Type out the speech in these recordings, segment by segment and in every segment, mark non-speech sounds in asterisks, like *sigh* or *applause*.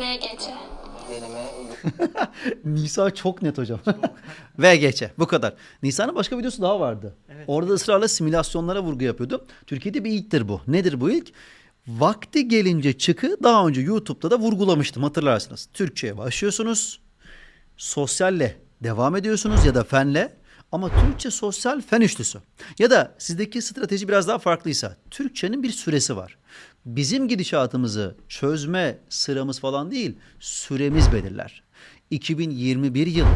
Ve gece. Deneme *laughs* Nisa çok net hocam. *laughs* Ve geçe. Bu kadar. Nisa'nın başka videosu daha vardı. Orada ısrarla simülasyonlara vurgu yapıyordu. Türkiye'de bir ilktir bu. Nedir bu ilk? Vakti gelince çıkı daha önce YouTube'da da vurgulamıştım hatırlarsınız. Türkçe'ye başlıyorsunuz. Sosyalle devam ediyorsunuz ya da fenle. Ama Türkçe sosyal fen üçlüsü. Ya da sizdeki strateji biraz daha farklıysa Türkçenin bir süresi var. Bizim gidişatımızı çözme sıramız falan değil, süremiz belirler. 2021 yılı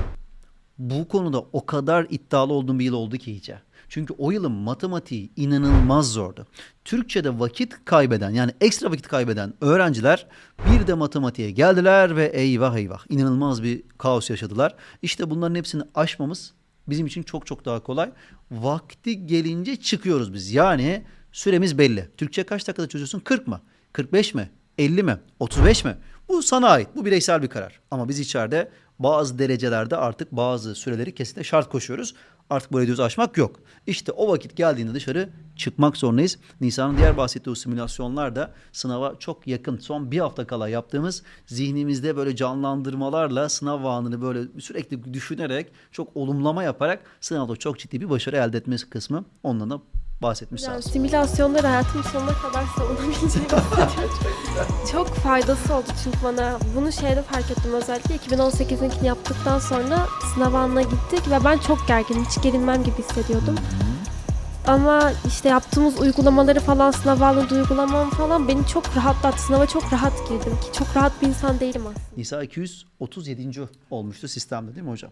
bu konuda o kadar iddialı olduğum bir yıl oldu ki iyice. Çünkü o yılın matematiği inanılmaz zordu. Türkçe'de vakit kaybeden yani ekstra vakit kaybeden öğrenciler bir de matematiğe geldiler ve eyvah eyvah inanılmaz bir kaos yaşadılar. İşte bunların hepsini aşmamız bizim için çok çok daha kolay. Vakti gelince çıkıyoruz biz. Yani süremiz belli. Türkçe kaç dakikada çözüyorsun? 40 mı? 45 mi? 50 mi? 35 mi? Bu sana ait. Bu bireysel bir karar. Ama biz içeride bazı derecelerde artık bazı süreleri kesinlikle şart koşuyoruz. Artık bu redüz aşmak yok. İşte o vakit geldiğinde dışarı çıkmak zorundayız. Nisan'ın diğer bahsettiği simülasyonlar da sınava çok yakın. Son bir hafta kala yaptığımız zihnimizde böyle canlandırmalarla sınav anını böyle sürekli düşünerek çok olumlama yaparak sınavda çok ciddi bir başarı elde etmesi kısmı ondan da bahsetmiş sağ Yani olsun. simülasyonlar hayatım sonuna kadar savunabileceğim *laughs* hissediyorum. Çok faydası oldu çünkü bana bunu şeyde fark ettim özellikle 2018'inkini yaptıktan sonra sınav anına gittik ve ben çok gerginim. Hiç gerilmem gibi hissediyordum. Ama işte yaptığımız uygulamaları falan sınav anında uygulamam falan beni çok rahatlattı. Sınava çok rahat girdim ki çok rahat bir insan değilim aslında. Nisa 237. olmuştu sistemde değil mi hocam?